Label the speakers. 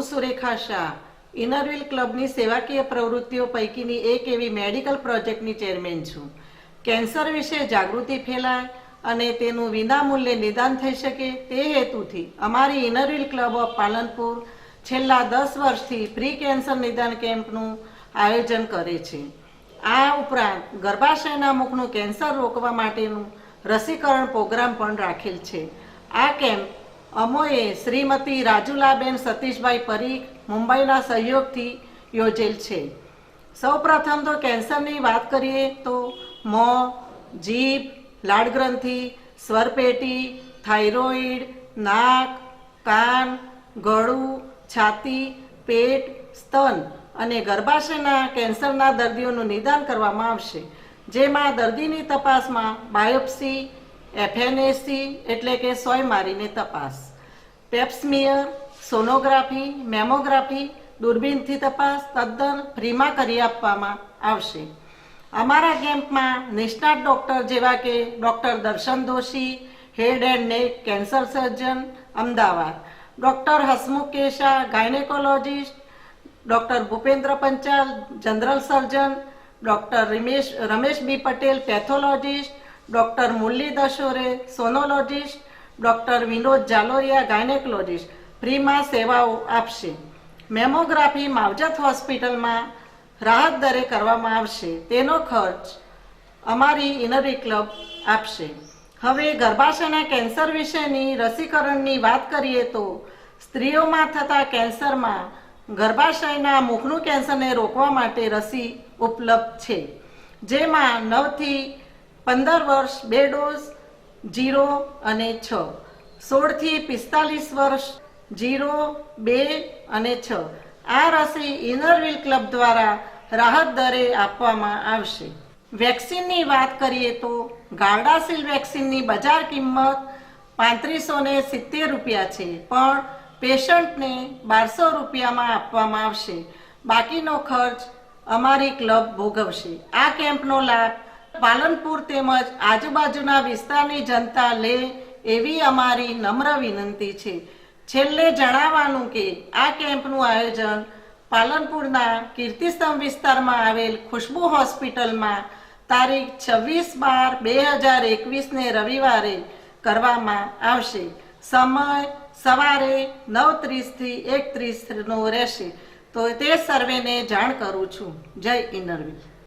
Speaker 1: હું સુરેખા શાહ ઇનરવિલ ક્લબની સેવાકીય પ્રવૃત્તિઓ પૈકીની એક એવી મેડિકલ પ્રોજેક્ટની ચેરમેન છું. કેન્સર વિશે જાગૃતિ ફેલાય અને તેનું વિનામૂલ્યે નિદાન થઈ શકે તે હેતુથી અમારી ઇનરવિલ ક્લબ ઓફ પાલનપુર છેલ્લા દસ વર્ષથી પ્રી કેન્સર નિદાન કેમ્પનું આયોજન કરે છે. આ ઉપરાંત ગર્ભાશયના મુખનું કેન્સર રોકવા માટેનું રસીકરણ પ્રોગ્રામ પણ રાખેલ છે. આ કેમ્પ અમોએ શ્રીમતી રાજુલાબેન સતીશભાઈ પરીખ મુંબઈના સહયોગથી યોજેલ છે. સૌપ્રથમ તો કેન્સરની વાત કરીએ તો મોં, જીભ લાળગ્રંથિ સ્વરપેટી, થાઇરોઇડ, નાક, કાન, ગળું, છાતી, પેટ, સ્તન અને ગર્ભાશયના કેન્સરના દર્દીઓનું નિદાન કરવામાં આવશે. જેમાં દર્દીની તપાસમાં બાયોપ્સી, એફએનએસી એટલે કે સોય મારીને તપાસ. પેપ્સમિયર સોનોગ્રાફી મેમોગ્રાફી દૂરબીનથી તપાસ, તદ્દન ફ્રીમાં કરી આપવામાં આવશે. અમારા કેમ્પમાં નિષ્ણાત ડૉક્ટર જેવા કે doctor Darshan Doshi, head and neck, cancer surgeon, Ahmedabad. Doctor Hasmukh Kesha, gynaecologist, doctor Bhupendra Panchal, general surgeon, doctor Ramesh Ramesh B Patel, pathologist, doctor Murali Dashore, sonologist doctor Vinod Jaloria gynaecologist. ફ્રીમાં સેવાઓ આપશે. Mammography માવજત હોસ્પિટલમાં રાહત દરે કરવામાં આવશે. તેનો ખર્ચ અમારી ઇનરી ક્લબ આપશે. હવે ગર્ભાશયના કેન્સર વિશેની રસીકરણની વાત કરીએ તો સ્ત્રીઓમાં થતા કેન્સરમાં ગર્ભાશયના મુખનું કેન્સરને રોકવા માટે રસી ઉપલબ્ધ છે. જેમાં નવથી પંદર વર્ષ બે ડોઝ જીરો અને છ. સોળથી પિસ્તાલીસ વર્ષ, જીરો, બે અને છ. આ રસી ઇનરવિલ ક્લબ દ્વારા રાહત દરે આપવામાં આવશે. વેક્સિનની વાત કરીએ તો ગાર્ડાસિલ વેક્સિનની બજાર કિંમત પાંત્રીસો ને સિત્તેર રૂપિયા છે, પણ પેશન્ટને બારસો રૂપિયામાં આપવામાં આવશે. બાકીનો ખર્ચ અમારી ક્લબ ભોગવશે. આ કેમ્પનો લાભ પાલનપુર તેમજ આજુબાજુના વિસ્તારની જનતા લે એવી અમારી નમ્ર વિનંતી છે. છેલ્લે જણાવવાનું કે આ કેમ્પનું આયોજન પાલનપુરના કીર્તિસ્તંભ વિસ્તારમાં આવેલ ખુશ્બુ હોસ્પિટલમાં તારીખ છવ્વીસ બાર બે હજાર એકવીસને રવિવારે કરવામાં આવશે. સમય સવારે નવ ત્રીસથી એક ત્રીસનો રહેશે. તો તે સર્વેને જાણ કરું છું. જય ઇનરવી